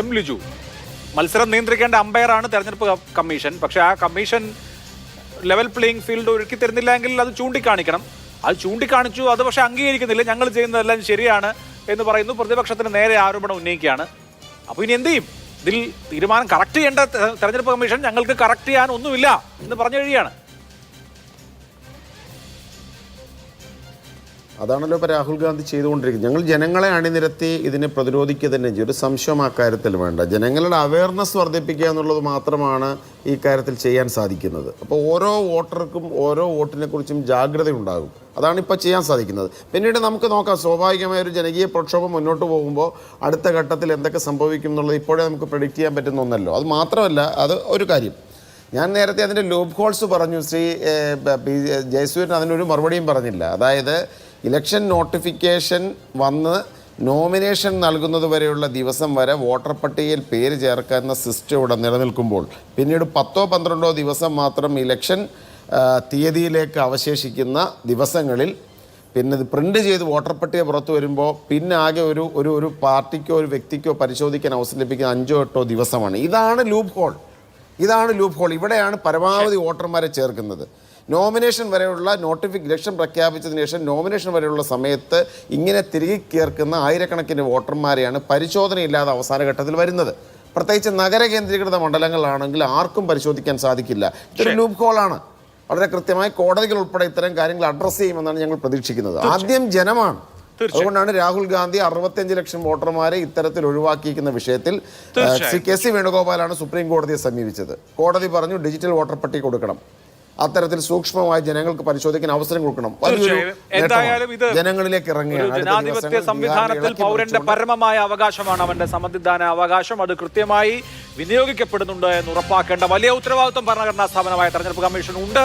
M Liju. മത്സരം നിയന്ത്രിക്കേണ്ട അമ്പയറാണ് തെരഞ്ഞെടുപ്പ് commission. പക്ഷേ ആ കമ്മീഷൻ ലെവൽ പ്ലേയിങ് ഫീൽഡ് ഒരുക്കി തരുന്നില്ലെങ്കിൽ അത് ചൂണ്ടിക്കാണിക്കണം. അത് ചൂണ്ടിക്കാണിച്ചു അത് പക്ഷേ അംഗീകരിക്കുന്നില്ല. ഞങ്ങൾ ചെയ്യുന്നതെല്ലാം ശരിയാണ് എന്ന് പറയുന്നു. പ്രതിപക്ഷത്തിന് നേരെ ആരോപണം ഉന്നയിക്കുകയാണ്. അപ്പോൾ ഇനി എന്ത് ചെയ്യും? ഇതിൽ തീരുമാനം കറക്റ്റ് ചെയ്യേണ്ട തെരഞ്ഞെടുപ്പ് കമ്മീഷൻ ഞങ്ങൾക്ക് കറക്റ്റ് ചെയ്യാൻ ഒന്നുമില്ല എന്ന് പറഞ്ഞു കഴിയുകയാണ്. അതാണല്ലോ ഇപ്പോൾ രാഹുൽ ഗാന്ധി ചെയ്തുകൊണ്ടിരിക്കുന്നത്. ഞങ്ങൾ ജനങ്ങളെ അണിനിരത്തി ഇതിനെ പ്രതിരോധിക്കുക തന്നെ ചെയ്യും. ഒരു സംശയം ആ കാര്യത്തിൽ വേണ്ട. ജനങ്ങളുടെ അവയർനെസ് വർദ്ധിപ്പിക്കുക എന്നുള്ളത് മാത്രമാണ് ഈ കാര്യത്തിൽ ചെയ്യാൻ സാധിക്കുന്നത്. അപ്പോൾ ഓരോ വോട്ടർക്കും ഓരോ വോട്ടിനെ കുറിച്ചും ജാഗ്രത ഉണ്ടാകും അതാണ് ഇപ്പോൾ ചെയ്യാൻ സാധിക്കുന്നത്. പിന്നീട് നമുക്ക് നോക്കാം. സ്വാഭാവികമായ ഒരു ജനകീയ പ്രക്ഷോഭം മുന്നോട്ട് പോകുമ്പോൾ അടുത്ത ഘട്ടത്തിൽ എന്തൊക്കെ സംഭവിക്കും എന്നുള്ളത് ഇപ്പോഴേ നമുക്ക് പ്രഡിക്റ്റ് ചെയ്യാൻ പറ്റുന്ന ഒന്നല്ലോ. അത് മാത്രമല്ല അത് ഒരു കാര്യം. ഞാൻ നേരത്തെ അതിന്റെ ലൂപ്പ് ഹോൾസ് പറഞ്ഞു. ശ്രീ ജയസൂരൻ അതിനൊരു മറുപടിയും പറഞ്ഞില്ല. അതായത് ഇലക്ഷൻ നോട്ടിഫിക്കേഷൻ വന്ന് നോമിനേഷൻ നൽകുന്നത് വരെയുള്ള ദിവസം വരെ വോട്ടർ പട്ടികയിൽ പേര് ചേർക്കുന്ന സിസ്റ്റം ഇവിടെ നിലനിൽക്കുമ്പോൾ പിന്നീട് പത്തോ പന്ത്രണ്ടോ ദിവസം മാത്രം ഇലക്ഷൻ തീയതിയിലേക്ക് അവശേഷിക്കുന്ന ദിവസങ്ങളിൽ പിന്നെ ഇത് പ്രിന്റ് ചെയ്ത് വോട്ടർ പട്ടിക പുറത്തു വരുമ്പോൾ പിന്നെ ആകെ ഒരു ഒരു ഒരു പാർട്ടിക്കോ ഒരു വ്യക്തിക്കോ പരിശോധിക്കാൻ അവസരം ലഭിക്കുന്ന അഞ്ചോ എട്ടോ ദിവസമാണ്. ഇതാണ് ലൂപ്പ് ഹോൾ. ഇതാണ് ലൂപ്പ് ഹോൾ. ഇവിടെയാണ് പരമാവധി വോട്ടർമാരെ ചേർക്കുന്നത്. നോമിനേഷൻ വരെയുള്ള നോട്ടിഫിക് ഇലക്ഷൻ പ്രഖ്യാപിച്ചതിന് ശേഷം നോമിനേഷൻ വരെയുള്ള സമയത്ത് ഇങ്ങനെ തിരികെ കേർക്കുന്ന ആയിരക്കണക്കിന് വോട്ടർമാരെയാണ് പരിശോധനയില്ലാതെ അവസാന ഘട്ടത്തിൽ വരുന്നത്. പ്രത്യേകിച്ച് നഗര കേന്ദ്രീകൃത മണ്ഡലങ്ങളാണെങ്കിൽ ആർക്കും പരിശോധിക്കാൻ സാധിക്കില്ല. ഇതൊരു ലൂപ്പ് ഹോളാണ് വളരെ കൃത്യമായി കോടതികൾ ഉൾപ്പെടെ ഇത്തരം കാര്യങ്ങൾ അഡ്രസ്സ് ചെയ്യുമെന്നാണ് ഞങ്ങൾ പ്രതീക്ഷിക്കുന്നത്. ആദ്യം ജനമാണ്. അതുകൊണ്ടാണ് രാഹുൽ ഗാന്ധി അറുപത്തിയഞ്ച് ലക്ഷം വോട്ടർമാരെ ഇത്തരത്തിൽ ഒഴിവാക്കിയിരിക്കുന്ന വിഷയത്തിൽ സി ശ്രീ കെ സി വേണുഗോപാലാണ് സുപ്രീം കോടതിയെ സമീപിച്ചത്. കോടതി പറഞ്ഞു ഡിജിറ്റൽ വോട്ടർ പട്ടിക കൊടുക്കണം. അത്തരത്തിൽ സൂക്ഷ്മമായി ജനങ്ങൾക്ക് പരിശോധിക്കാൻ അവസരം കൊടുക്കണം. എന്തായാലും ഇത് ജനങ്ങളിലേക്ക് ഇറങ്ങുകയാണ്. ജനാധിപത്യ സംവിധാനത്തിൽ പൗരന്റെ പരമമായ അവകാശമാണ് അവന്റെ സമ്മതിദാന അവകാശം. അത് കൃത്യമായി വിനിയോഗിക്കപ്പെടുന്നുണ്ട് എന്ന് ഉറപ്പാക്കേണ്ട വലിയ ഉത്തരവാദിത്വം ഭരണഘടനാ സ്ഥാപനമായ തെരഞ്ഞെടുപ്പ് കമ്മീഷൻ ഉണ്ട്